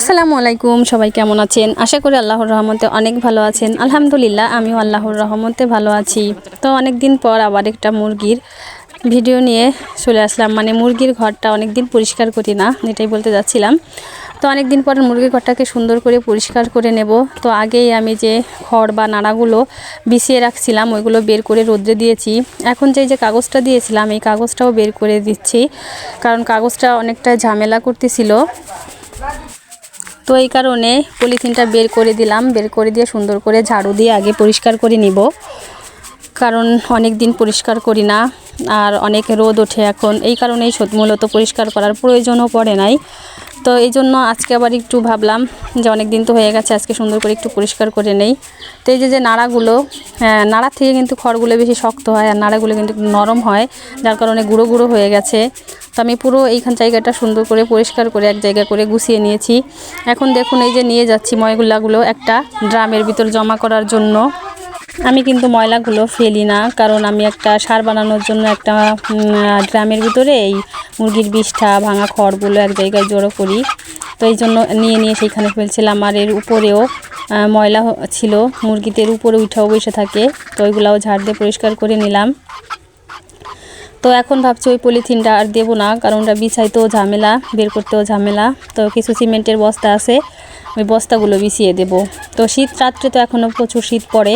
আসসালামু আলাইকুম, সবাই কেমন আছেন? আশা করি আল্লাহর রহমতে অনেক ভালো আছেন। আলহামদুলিল্লাহ, আমিও আল্লাহর রহমতে ভালো আছি। তো অনেক দিন পর আবার একটা মুরগির ভিডিও নিয়ে চলে আসলাম। মানে মুরগির ঘরটা অনেক দিন পরিষ্কার করি না, এটাই বলতে যাচ্ছিলাম। তো অনেক দিন পর মুরগির ঘরটাকে সুন্দর করে পরিষ্কার করে নেব। তো আগেই আমি যে খড় বা নাড়াগুলো বিছিয়ে রাখছিলাম, ওইগুলো বের করে রোদ্রে দিয়েছি। এখন যে যে কাগজটা দিয়েছিলাম, এই কাগজটাও বের করে দিচ্ছি। কারণ কাগজটা অনেকটা ঝামেলা করতেছিল। তো এই কারণে পলিথিনটা বের করে দিলাম। বের করে দিয়ে সুন্দর করে ঝাড়ু দিয়ে আগে পরিষ্কার করে নিব। কারণ অনেক দিন পরিষ্কার করি না আর অনেক রোদ ওঠে এখন। এই কারণেই মূলত পরিষ্কার করার প্রয়োজনও পড়ে নাই। তো এই জন্য আজকে আবার একটু ভাবলাম যে অনেক দিন তো হয়ে গেছে, আজকে সুন্দর করে একটু পরিষ্কার করে নেই। তো এই যে যে নাড়াগুলো হ্যাঁ নাড়ার থেকে কিন্তু খড়গুলো বেশি শক্ত হয় আর নাড়াগুলো কিন্তু নরম হয়, যার কারণে গুঁড়ো গুঁড়ো হয়ে গেছে। তো আমি পুরো এইখান জায়গাটা সুন্দর করে, পরিষ্কার করে, এক জায়গা করে গুছিয়ে নিয়েছি। এখন দেখুন এই যে নিয়ে যাচ্ছি ময়গুলাগুলো একটা ড্রামের ভিতর জমা করার জন্য। আমি কিন্তু ময়লাগুলো ফেলি না, কারণ আমি একটা সার বানানোর জন্য একটা ড্রামের ভিতরে এই মুরগির বিষটা, ভাঙা খড়গুলো এক জায়গায় জড়ো করি। তো এই জন্য নিয়ে নিয়ে সেইখানে ফেলছিলাম। আর এর উপরেও ময়লা ছিল। মুরগিদের উপরে উঠাও বসে থাকে। তো ওইগুলাও ঝাড় দিয়ে পরিষ্কার করে নিলাম। তো এখন ভাবছি ওই পলিথিনটা আর দেবো না, কারণ ওটা বিছাইতেও ঝামেলা, বের করতেও ঝামেলা। তো কিছু সিমেন্টের বস্তা আছে, ওই বস্তাগুলো বিছিয়ে দেব। তো শীত, রাত্রে তো এখনও প্রচুর শীত পড়ে,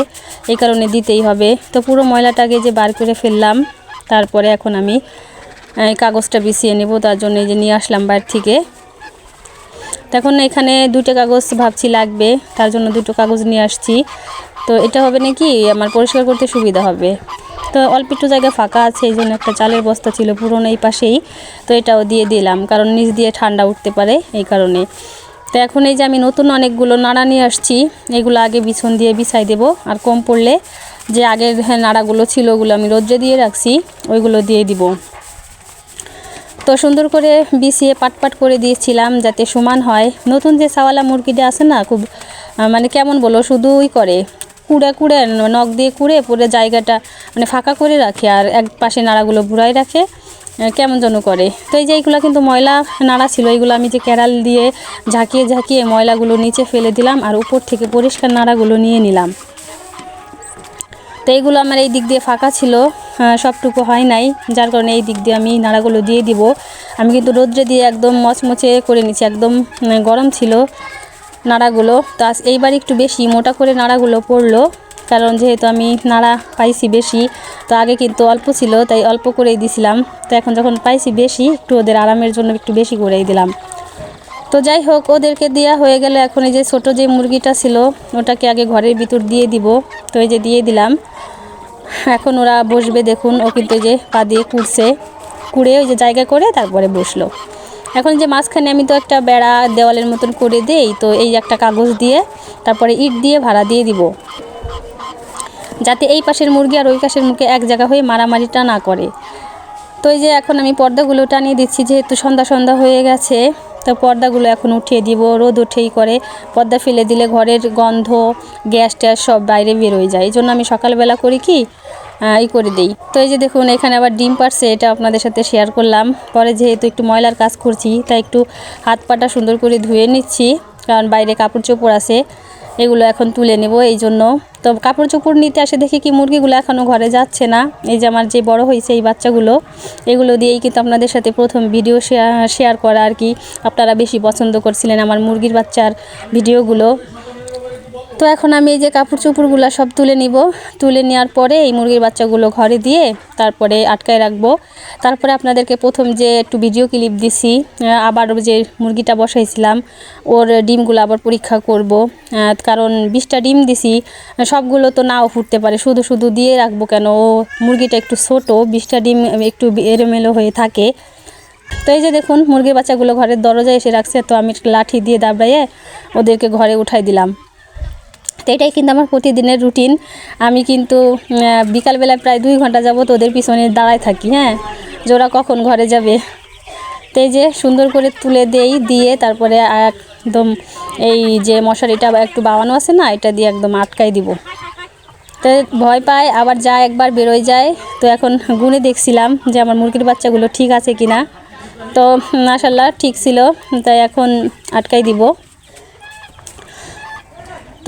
এই কারণে দিতেই হবে। তো পুরো ময়লাটাকে যে বার করে ফেললাম, তারপরে এখন আমি এই কাগজটা বিছিয়ে নেব, তার জন্য এই যে নিয়ে আসলাম বাইরে থেকে। তখন এখানে দুটো কাগজ ভাবছি লাগবে, তার জন্য দুটো কাগজ নিয়ে আসছি। তো এটা হবে নাকি, আমার পরিষ্কার করতে সুবিধা হবে? তো অল্প একটু জায়গা ফাঁকা আছে এই জন্য একটা চালের বস্তা ছিল পুরনো এই পাশেই। তো এটাও দিয়ে দিলাম কারণ নিচ দিয়ে ঠান্ডা উঠতে পারে এই কারণে। তো এখন এই যে আমি নতুন অনেকগুলো নাড়া নিয়ে আসছি এগুলো আগে বিছন দিয়ে বিছাই দেব। আর কম পড়লে যে আগের হ্যাঁ, নাড়াগুলো ছিল ওগুলো আমি রোদ্রে দিয়ে রাখছি ওইগুলো দিয়ে দিব। তো সুন্দর করে বিছিয়ে পাটপাট করে দিয়েছিলাম যাতে সমান হয়। নতুন যে সাওয়ালা মুরগিটা আছে না খুব মানে কেমন বলো শুধুই করে। কুড়ে কুড়ে, নখ দিয়ে কুড়ে পুরো জায়গাটা মানে ফাঁকা করে রাখে আর এক পাশে নাড়াগুলো ঘুরাই রাখে। কেমন যেন করে। তো এই যে এইগুলো কিন্তু ময়লা নাড়া ছিল এইগুলো আমি যে ক্যারাল দিয়ে ঝাঁকিয়ে ঝাঁকিয়ে ময়লাগুলো নিচে ফেলে দিলাম আর উপর থেকে পরিষ্কার নাড়াগুলো নিয়ে নিলাম। তো এইগুলো আমার এই দিক দিয়ে ফাঁকা ছিল সবটুকু হয় নাই। যার কারণে এই দিক দিয়ে আমি নাড়াগুলো দিয়ে দিব। আমি কিন্তু রোদ্রে দিয়ে একদম মচমচে করে নিচ্ছি, একদম গরম ছিল। নাড়াগুলো। তো এইবার একটু বেশি মোটা করে নাড়াগুলো পড়ল, কারণ যেহেতু আমি নাড়া পাইছি বেশি, তো আগে কিন্তু অল্প ছিল, তাই অল্প করেই দিছিলাম। তো এখন যখন পাইছি বেশি, একটু ওদের আরামের জন্য একটু বেশি করেই দিলাম। তো যাই হোক, ওদেরকে দেওয়া হয়ে গেল এখন এই যে ছোটো যে মুরগিটা ছিল, ওটাকে আগে ঘরের ভিতর দিয়ে দিব। তো এই যে দিয়ে দিলাম। এখন ওরা বসবে দেখুন, ও কিন্তু যে পা দিয়ে কুড়ছে। কুড়ে ওই যে জায়গা করে তারপরে বসল। এখন যে মাঝখানে আমি তো একটা বেড়া দেওয়ালের মতন করে দেই, তো এই একটা কাগজ দিয়ে তারপরে ইট দিয়ে ভাড়া দিয়ে দিব। যাতে এই পাশের মুরগি আর ওই পাশের মুরগি এক জায়গা হয়ে মারামারিটা না করে। তো এই যে এখন আমি পর্দাগুলো টানিয়ে দিচ্ছি, যেহেতু সন্ধ্যা সন্ধ্যা হয়ে গেছে, তো পর্দাগুলো এখন উঠিয়ে দিব, রোদ উঠেই করে। পর্দা ফেলে দিলে ঘরের গন্ধ, গ্যাস ট্যাস সব বাইরে বেরোয় যায়। এই জন্য আমি সকালবেলা করি কি ই করে দিই। তো এই যে দেখুন, এখানে আবার ডিম পারছে এটা আপনাদের সাথে শেয়ার করলাম। পরে যেহেতু একটু ময়লার কাজ করছি, তাই একটু হাত পাটা সুন্দর করে ধুয়ে নিচ্ছি, কারণ বাইরে কাপড় চোপড় আছে, এগুলো এখন তুলে নেব এই জন্য। তো কাপড় চোপড় নিতে আসে দেখি কি মুরগিগুলো এখনও ঘরে যাচ্ছে না। এই যে আমার যে বড় হয়েছে এই বাচ্চাগুলো, এগুলো দিয়েই কিন্তু আপনাদের সাথে প্রথম ভিডিও শেয়ার শেয়ার করা আর কি। আপনারা বেশি পছন্দ করছিলেন আমার মুরগির বাচ্চার ভিডিওগুলো তো এখন আমি এই যে কাপড় চোপড়গুলো সব তুলে নিব। তুলে নেওয়ার পরে এই মুরগির বাচ্চাগুলো ঘরে দিয়ে তারপরে আটকায় রাখব। তারপরে আপনাদেরকে প্রথম যে একটু ভিডিও ক্লিপ দিছি আবার যে মুরগিটা বসাইছিলাম, ওর ডিমগুলো আবার পরীক্ষা করব। কারণ বিশটা ডিম দিছি, সবগুলো তো নাও ফুটতে পারে, শুধু শুধু দিয়ে রাখব কেন? ও মুরগিটা একটু ছোটো, বিশটা ডিম একটু এলোমেলো হয়ে থাকে। তো এই যে দেখুন, মুরগির বাচ্চাগুলো ঘরের দরজায় এসে রাখছে, তো আমি লাঠি দিয়ে দাবড়াইয়ে ওদেরকে ঘরে উঠাই দিলাম। তো এটাই কিন্তু আমার প্রতিদিনের রুটিন আমি কিন্তু উম, আহ, বিকালবেলা প্রায় দুই ঘণ্টা যাবত ওদের পিছনে দাঁড়ায় থাকি হ্যাঁ? যে ওরা কখন ঘরে যাবে। তো যে সুন্দর করে তুলে দেই দিয়ে তারপরে একদম এই যে মশারিটা একটু বাওয়ানো আছে না এটা দিয়ে একদম আটকাই দিব। তো ভয় পায় আবার যায় একবার বেরোয় যায়। তো এখন গুনে দেখছিলাম যে আমার মুরগির বাচ্চাগুলো ঠিক আছে কিনা। তো মাশাল্লাহ ঠিক ছিল। তাই এখন আটকাই দিব।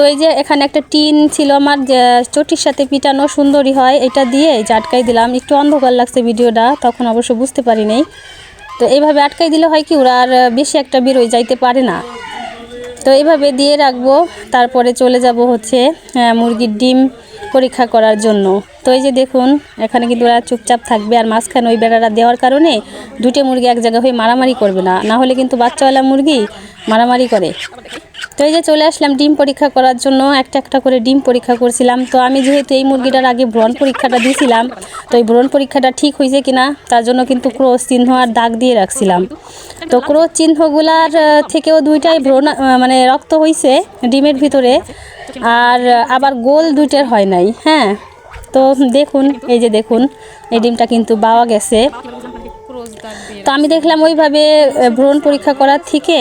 তো এই যে এখানে একটা টিন ছিল আমার চটির সাথে পিটানো সুন্দরী হয়, এটা দিয়ে যে আটকাই দিলাম। একটু অন্ধকার লাগছে ভিডিওটা, তখন অবশ্য বুঝতে পারি নাই। তো এইভাবে আটকাই দিলে হয় কি, ওরা আর বেশি একটা বেরোয় যাইতে পারে না। তো এইভাবে দিয়ে রাখব, তারপরে চলে যাব হচ্ছে মুরগির ডিম পরীক্ষা করার জন্য। তো এই যে দেখুন, এখানে কিন্তু ওরা চুপচাপ থাকবে, আর মাঝখানে ওই বেড়াটা দেওয়ার কারণে দুটো মুরগি এক জায়গায় হয়ে মারামারি করবে না। না হলে কিন্তু বাচ্চাওয়ালা মুরগি মারামারি করে। তো এই যে চলে আসলাম, ডিম পরীক্ষা করার জন্য একটা একটা করে ডিম পরীক্ষা করছিলাম। তো আমি যেহেতু এই মুরগিটার আগে ব্রণ পরীক্ষাটা দিয়েছিলাম তো এই ব্রণ পরীক্ষাটা ঠিক হয়েছে কিনা, তার জন্য কিন্তু ক্রোশ চিহ্ন আর দাগ দিয়ে রাখছিলাম। তো ক্রোশ চিহ্নগুলার থেকেও দুইটাই ব্রণ মানে রক্ত হয়েছে ডিমের ভিতরে, আর আবার গোল দুইটার হয় নাই হ্যাঁ। তো দেখুন, এই যে দেখুন, এই ডিমটা কিন্তু পাওয়া গেছে। তো আমি দেখলাম ওইভাবে ভ্রণ পরীক্ষা করার থেকে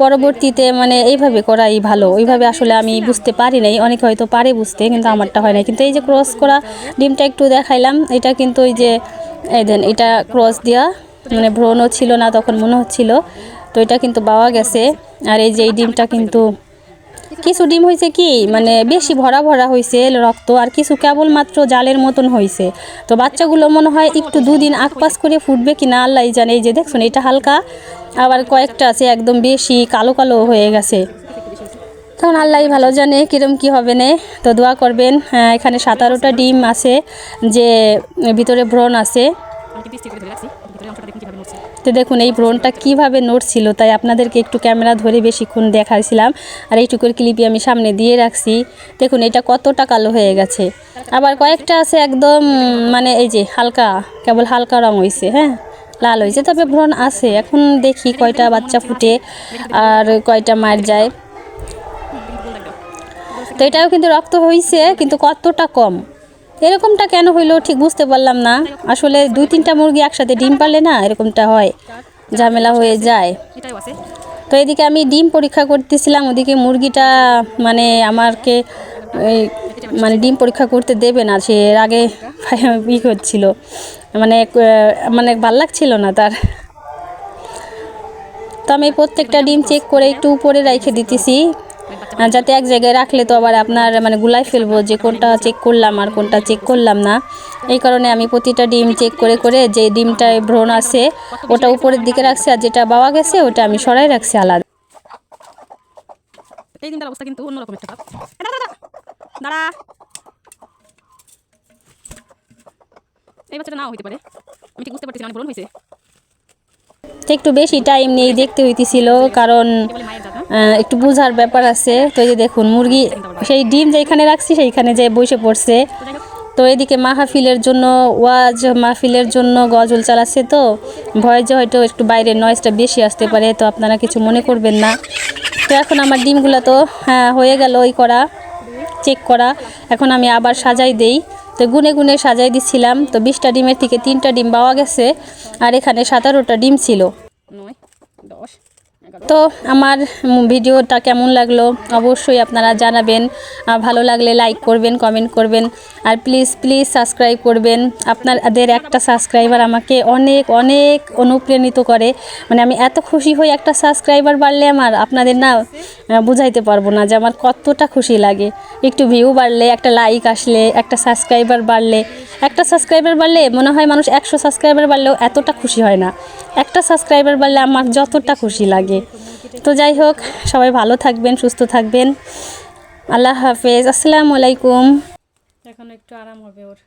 পরবর্তীতে মানে এইভাবে করাই ভালো। ওইভাবে আসলে আমি বুঝতে পারি নাই। অনেকে হয়তো পারে বুঝতে, কিন্তু আমারটা হয় না কিন্তু এই যে ক্রস করা ডিমটা একটু দেখাইলাম। এটা কিন্তু ওই যে, এই দেন, এটা ক্রস দেওয়া মানে ভ্রণও ছিল না, তখন মনে হচ্ছিল। তো এটা কিন্তু পাওয়া গেছে। আর এই যে এই ডিমটা কিন্তু কিছু ডিম হয়েছে কি মানে বেশি ভরা ভরা হয়েছে রক্ত আর কিছু কেবলমাত্র জালের মতন হয়েছে তো বাচ্চাগুলো মনে হয় একটু দুদিন আকপাস করে ফুটবে কি না আল্লাহ জানে। এই যে দেখুন এটা হালকা আবার কয়েকটা আছে একদম বেশি কালো কালো হয়ে গেছে। তখন আল্লাহ ভালো জানে কিরম কি হবে না। তো দোয়া করবেন হ্যাঁ, এখানে সাতারোটা ডিম আছে যে ভিতরে ব্রণ আছে। তো দেখুন, এই ব্রণটা কীভাবে নড়ছিল, তাই আপনাদেরকে একটু ক্যামেরা ধরে বেশিক্ষণ দেখাইছিলাম। আর এইটুকুর ক্লিপই আমি সামনে দিয়ে রাখছি। দেখুন, এটা কতটা কালো হয়ে গেছে। আবার কয়েকটা আছে একদম মানে এই যে হালকা, কেবল হালকা রং হয়েছে হ্যাঁ? লাল হয়েছে তবে ব্রণ আছে। এখন দেখি কয়টা বাচ্চা ফুটে আর কয়টা মার যায়। তো এটাও কিন্তু রক্ত হয়েছে কিন্তু কতটা কম। এরকমটা কেন হইল ঠিক বুঝতে পারলাম না। আসলে দুই তিনটা মুরগি একসাথে ডিম পারলে না এরকমটা হয়, ঝামেলা হয়ে যায়। তো এদিকে আমি ডিম পরীক্ষা করতেছিলাম, ওদিকে মুরগিটা মানে এই মানে ডিম পরীক্ষা করতে দেবে না, সে এর আগে ই করছিল। মানে মানে ভালো লাগছিল না তার। তো আমি প্রত্যেকটা ডিম চেক করে একটু উপরে রেখে দিতেছি। যাতে এক জায়গায় রাখলে তো আবার আপনার মানে গুলাই ফেলব যে কোনটা চেক করলাম আর কোনটা চেক করলাম না। এই কারণে আমি প্রতিটা ডিম চেক করে করে যে ডিমটায় ভ্রণ আছে ওটা উপরের দিকে রাখছি আর যেটা বাওয়া গেছে ওটা আমি সরাই রাখছি আলাদা। এই দিনটার অবস্থা কিন্তু অন্যরকম একটা দাঁড়া, এই বাচ্চাটা নাও হইতে পারে। আমি ঠিক বুঝতে বড় হয়েছে একটু বেশি টাইম নিয়ে দেখতে হইতেছিল কারণ একটু বোঝার ব্যাপার আছে। তো এই যে দেখুন, মুরগি, সেই ডিম যেখানে রাখছি, সেইখানে যে বসে পড়ছে। তো এদিকে মাহফিলের জন্য, ওয়াজ মাহফিলের জন্য গজল চালাচ্ছে তো। ভয় যে হয়তো একটু বাইরের নয়েজটা বেশি আসতে পারে, তো আপনারা কিছু মনে করবেন না। তো এখন আমার ডিমগুলো তো হ্যাঁ হয়ে গেল ওই করা চেক করা। এখন আমি আবার সাজাই দেই। তো গুনে গুনে সাজাই দিচ্ছিলাম তো বিশটা ডিমের থেকে তিনটা ডিম পাওয়া গেছে। আর এখানে সতেরোটা ডিম ছিল। নয়, দশ। তো আমার ভিডিওটা কেমন লাগল? অবশ্যই আপনারা জানাবেন। ভালো লাগলে লাইক করবেন কমেন্ট করবেন। আর প্লিজ প্লিজ সাবস্ক্রাইব করবেন। আপনাদের একটা সাবস্ক্রাইবার আমাকে অনেক অনেক অনুপ্রাণিত করে। মানে আমি এত খুশি হই একটা সাবস্ক্রাইবার বাড়লে আমার। আপনাদের না বুঝাইতে পারব না যে আমার কতটা খুশি লাগে। একটু ভিউ বাড়লে, একটা লাইক আসলে, একটা সাবস্ক্রাইবার বাড়লে। একটা সাবস্ক্রাইবার বাড়লে মনে হয় মানুষ একশো সাবস্ক্রাইবার বাড়লেও এতটা খুশি হয় না। একটা সাবস্ক্রাইবার বাড়লে আমার যতটা খুশি লাগে। তো যাই হোক, সবাই ভালো থাকবেন, সুস্থ থাকবেন। আল্লাহ হাফেজ, আসসালামু আলাইকুম। এখন একটু আরাম হবে ওর।